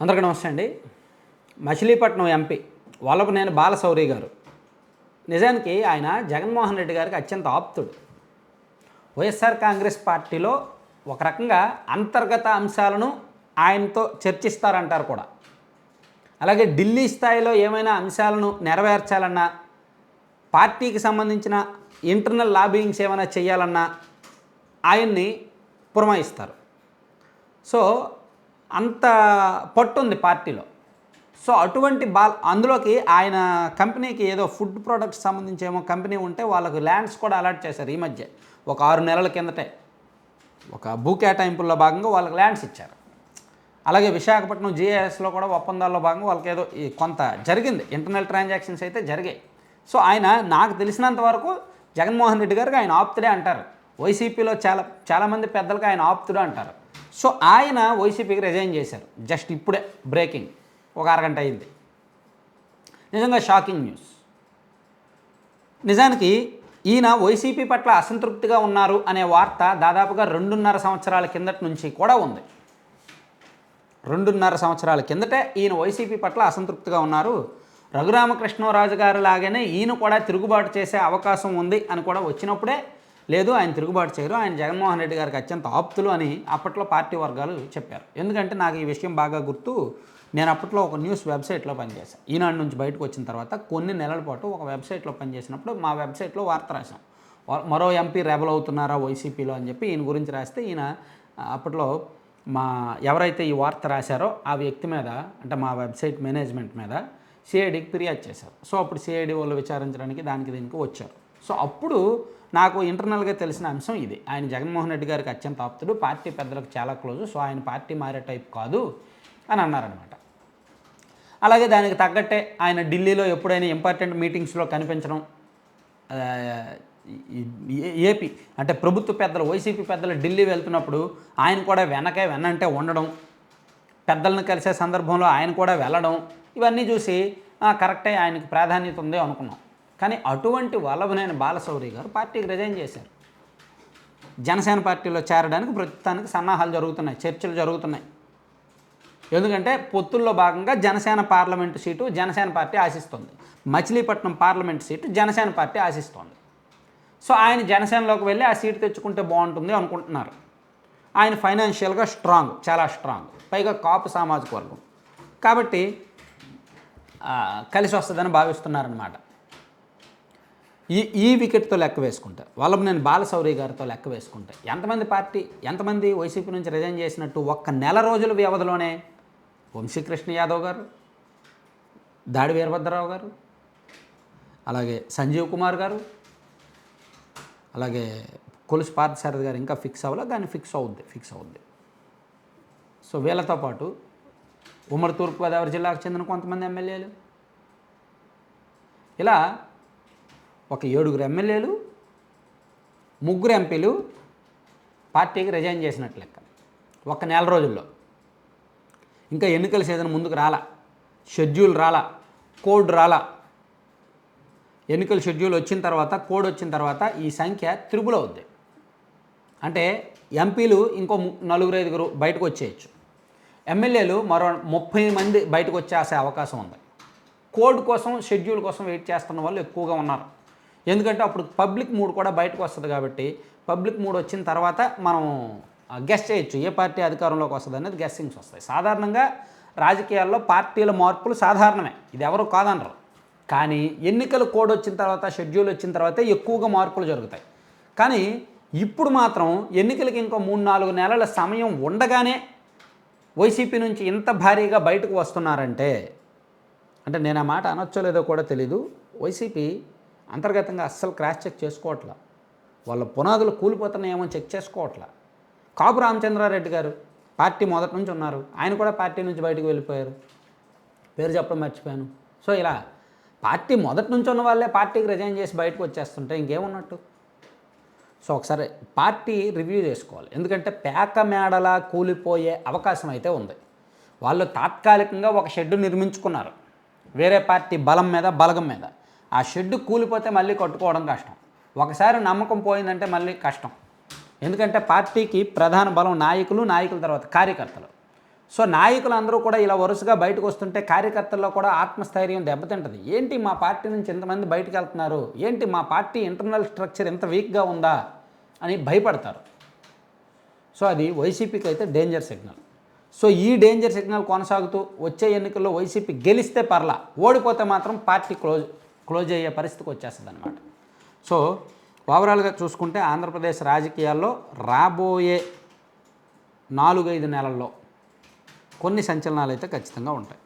అందరికీ నమస్తే అండి. మచిలీపట్నం ఎంపీ వాళ్ళకు నేను బాలశౌరి గారు. నిజానికి ఆయన జగన్మోహన్ రెడ్డి గారికి అత్యంత ఆప్తుడు. వైఎస్ఆర్ కాంగ్రెస్ పార్టీలో ఒక రకంగా అంతర్గత అంశాలను ఆయనతో చర్చిస్తారంటారు కూడా. అలాగే ఢిల్లీ స్థాయిలో ఏమైనా అంశాలను నెరవేర్చాలన్నా పార్టీకి సంబంధించిన ఇంటర్నల్ లాబింగ్స్ ఏమైనా చేయాలన్నా ఆయన్ని పురమాయిస్తారు. సో అంత పట్టుంది పార్టీలో. సో అటువంటి బాల్ అందులోకి ఆయన కంపెనీకి ఏదో ఫుడ్ ప్రొడక్ట్స్ సంబంధించి ఏమో కంపెనీ ఉంటే వాళ్ళకు ల్యాండ్స్ కూడా అలాట్ చేశారు ఈ మధ్య. ఒక ఆరు నెలల కిందటే. ఒక భూ కేటాయింపుల్లో భాగంగా వాళ్ళకి ల్యాండ్స్ ఇచ్చారు. అలాగే విశాఖపట్నం జిఐఎస్లో కూడా ఒప్పందాల్లో భాగంగా వాళ్ళకి ఏదో కొంత జరిగింది. ఇంటర్నల్ ట్రాన్సాక్షన్స్ అయితే జరిగాయి. సో ఆయన నాకు తెలిసినంత వరకు జగన్మోహన్ రెడ్డి గారికి ఆయన ఆప్తుడే అంటారు. వైసీపీలో చాలా చాలామంది పెద్దలకు ఆయన ఆప్తుడు అంటారు. సో ఆయన వైసీపీకి రిజైన్ చేశారు. జస్ట్ ఇప్పుడే బ్రేకింగ్ ఒక అరగంట అయింది. నిజంగా షాకింగ్ న్యూస్ నిజానికి ఈయన వైసీపీ పట్ల అసంతృప్తిగా ఉన్నారు అనే వార్త దాదాపుగా రెండున్నర సంవత్సరాల కిందటి నుంచి కూడా ఉంది. రెండున్నర సంవత్సరాల కిందటే ఈయన వైసీపీ పట్ల అసంతృప్తిగా ఉన్నారు. రఘురామకృష్ణరాజు గారు లాగానే ఈయన కూడా తిరుగుబాటు చేసే అవకాశం ఉంది అని కూడా వచ్చినప్పుడే లేదు ఆయన తిరుగుబాటు చేయరు. ఆయన జగన్మోహన్ రెడ్డి గారికి అత్యంత ఆప్తులు అని అప్పట్లో పార్టీ వర్గాలు చెప్పారు. ఎందుకంటే నాకు ఈ విషయం బాగా గుర్తు. నేను అప్పట్లో ఒక న్యూస్ వెబ్సైట్లో పనిచేశాను. ఈనాడు నుంచి బయటకు వచ్చిన తర్వాత కొన్ని నెలల పాటు ఒక వెబ్సైట్లో పనిచేసినప్పుడు మా వెబ్సైట్లో వార్త రాశాం. మరో ఎంపీ రెబల్ అవుతున్నారా వైసీపీలో అని చెప్పి ఈయన గురించి రాస్తే ఈయన అప్పట్లో మా ఎవరైతే ఈ వార్త రాశారో ఆ వ్యక్తి మీద అంటే మా వెబ్సైట్ మేనేజ్మెంట్ మీద సిఐడికి ఫిర్యాదు చేశారు. సో అప్పుడు సిఐడి వాళ్ళు విచారించడానికి దానికి దీనికి వచ్చారు. సో అప్పుడు నాకు ఇంటర్నల్గా తెలిసిన అంశం ఇది. ఆయన జగన్మోహన్ రెడ్డి గారికి అత్యంత ఆప్తుడు పార్టీ పెద్దలకు చాలా క్లోజ్ సో ఆయన పార్టీ మారే టైప్ కాదు అని అన్నారనమాట అలాగే దానికి తగ్గట్టే ఆయన ఢిల్లీలో ఎప్పుడైనా ఇంపార్టెంట్ మీటింగ్స్లో కనిపించడం ఏపీ అంటే ప్రభుత్వ పెద్దలు వైసీపీ పెద్దలు ఢిల్లీ వెళ్తున్నప్పుడు ఆయన కూడా వెనకే వెనంటే ఉండడం పెద్దలను కలిసే సందర్భంలో ఆయన కూడా వెళ్ళడం ఇవన్నీ చూసి కరెక్టే ఆయనకు ప్రాధాన్యత ఉంది అనుకున్నాం. కానీ అటువంటి వల్లభనేని బాలశౌరి గారు పార్టీకి రిజైన్ చేశారు. జనసేన పార్టీలో చేరడానికి ప్రస్తుతానికి సన్నాహాలు జరుగుతున్నాయి చర్చలు జరుగుతున్నాయి. ఎందుకంటే పొత్తుల్లో భాగంగా Janasena parliament seat Janasena party ఆశిస్తుంది. Machilipatnam parliament seat Janasena party ఆశిస్తోంది. So ఆయన జనసేనలోకి వెళ్ళి ఆ సీటు తెచ్చుకుంటే బాగుంటుంది అనుకుంటున్నారు. ఆయన ఫైనాన్షియల్గా స్ట్రాంగ్ చాలా స్ట్రాంగ్. పైగా కాపు సామాజిక వర్గం. కాబట్టి కలిసి వస్తుందని భావిస్తున్నారనమాట ఈ ఈ వికెట్తో లెక్క వేసుకుంటా. వాళ్ళకు నేను బాలశౌరి గారితో లెక్క వేసుకుంటా. ఎంతమంది పార్టీ ఎంతమంది వైసీపీ నుంచి రిజైన్ చేసినట్టు ఒక్క నెల రోజుల వ్యవధిలోనే వంశీకృష్ణ యాదవ్ గారు దాడి వీరభద్రరావు గారు అలాగే సంజీవ్ కుమార్ గారు అలాగే కొలుసు పార్థసారథి గారు ఇంకా ఫిక్స్ అవ్వలే కానీ ఫిక్స్ అవుద్ది ఫిక్స్ అవుద్ది. సో వీళ్ళతో పాటు ఉమ్మడి తూర్పుగోదావరి జిల్లాకు చెందిన కొంతమంది ఎమ్మెల్యేలు. ఇలా ఒక ఏడుగురు ఎమ్మెల్యేలు ముగ్గురు ఎంపీలు పార్టీకి రిజైన్ చేసినట్లు లెక్క. ఒక నెల రోజుల్లో. ఇంకా ఎన్నికల సీజన్ ముందుకు రాలా. షెడ్యూల్ రాలా. కోడ్ రాలా. ఎన్నికల షెడ్యూల్ వచ్చిన తర్వాత కోడ్ వచ్చిన తర్వాత ఈ సంఖ్య త్రిపుల్ అవుద్ది. అంటే ఎంపీలు ఇంకో ము- నలుగురు ఐదుగురు బయటకు వచ్చేయచ్చు. ఎమ్మెల్యేలు మరో ముప్పై మంది బయటకు వచ్చేసే అవకాశం ఉంది. కోడ్ కోసం షెడ్యూల్ కోసం వెయిట్ చేస్తున్న వాళ్ళు ఎక్కువగా ఉన్నారు. ఎందుకంటే అప్పుడు పబ్లిక్ మూడ్ కూడా బయటకు వస్తుంది కాబట్టి పబ్లిక్ మూడ్ వచ్చిన తర్వాత మనం గెస్ట్ చేయొచ్చు. ఏ పార్టీ అధికారంలోకి వస్తుంది అనేది గెస్సింగ్స్ వస్తాయి. సాధారణంగా రాజకీయాల్లో పార్టీల మార్పులు సాధారణమే. ఇది ఎవరు కాదనరు. కానీ ఎన్నికల కోడ్ వచ్చిన తర్వాత షెడ్యూల్ వచ్చిన తర్వాత ఎక్కువగా మార్పులు జరుగుతాయి. కానీ ఇప్పుడు మాత్రం ఎన్నికలకి ఇంకో మూడు నాలుగు నెలల సమయం ఉండగానే వైసీపీ నుంచి ఇంత భారీగా బయటకు వస్తున్నారంటే అంటే నేను ఆ మాట అనొచ్చో లేదో కూడా తెలీదు. వైసీపీ అంతర్గతంగా అస్సలు క్రాష్ చెక్ చేసుకోవట్లా. వాళ్ళ పునాదులు కూలిపోతున్నాయేమో చెక్ చేసుకోవట్లా. కాపు రామచంద్రారెడ్డి గారు పార్టీ మొదటి నుంచి ఉన్నారు. ఆయన కూడా పార్టీ నుంచి బయటకు వెళ్ళిపోయారు. పేరు చెప్పడం మర్చిపోయాను. సో ఇలా పార్టీ మొదటి నుంచి ఉన్న వాళ్ళే పార్టీకి రిజైన్ చేసి బయటకు వచ్చేస్తుంటే ఇంకేమున్నట్టు? సో ఒకసారి పార్టీ రివ్యూ చేసుకోవాలి. ఎందుకంటే పేక మేడలా కూలిపోయే అవకాశం అయితే ఉంది. వాళ్ళు తాత్కాలికంగా ఒక షెడ్ నిర్మించుకున్నారు. వేరే పార్టీ బలం మీద బలగం మీద. ఆ షెడ్ కూలిపోతే మళ్ళీ కట్టుకోవడం కష్టం. ఒకసారి నమ్మకం పోయిందంటే మళ్ళీ కష్టం. ఎందుకంటే పార్టీకి ప్రధాన బలం నాయకులు నాయకుల తర్వాత కార్యకర్తలు. సో నాయకులు అందరూ కూడా ఇలా వరుసగా బయటకు వస్తుంటే కార్యకర్తల్లో కూడా ఆత్మస్థైర్యం దెబ్బతింటుంది. ఏంటి మా పార్టీ నుంచి ఇంతమంది బయటకు వెళ్తున్నారు? ఏంటి మా పార్టీ ఇంటర్నల్ స్ట్రక్చర్ ఎంత వీక్గా ఉందా? అని భయపడతారు. సో అది వైసీపీకి అయితే డేంజర్ సిగ్నల్. సో ఈ డేంజర్ సిగ్నల్ కొనసాగుతూ వచ్చే ఎన్నికల్లో వైసీపీ గెలిస్తే పర్లా ఓడిపోతే మాత్రం పార్టీ క్లోజ్ క్లోజ్ అయ్యే పరిస్థితికి వచ్చేస్తుంది అనమాట సో ఓవరాల్గా చూసుకుంటే ఆంధ్రప్రదేశ్ రాజకీయాల్లో రాబోయే నాలుగైదు నెలల్లో కొన్ని సంచలనాలు అయితే ఖచ్చితంగా ఉంటాయి.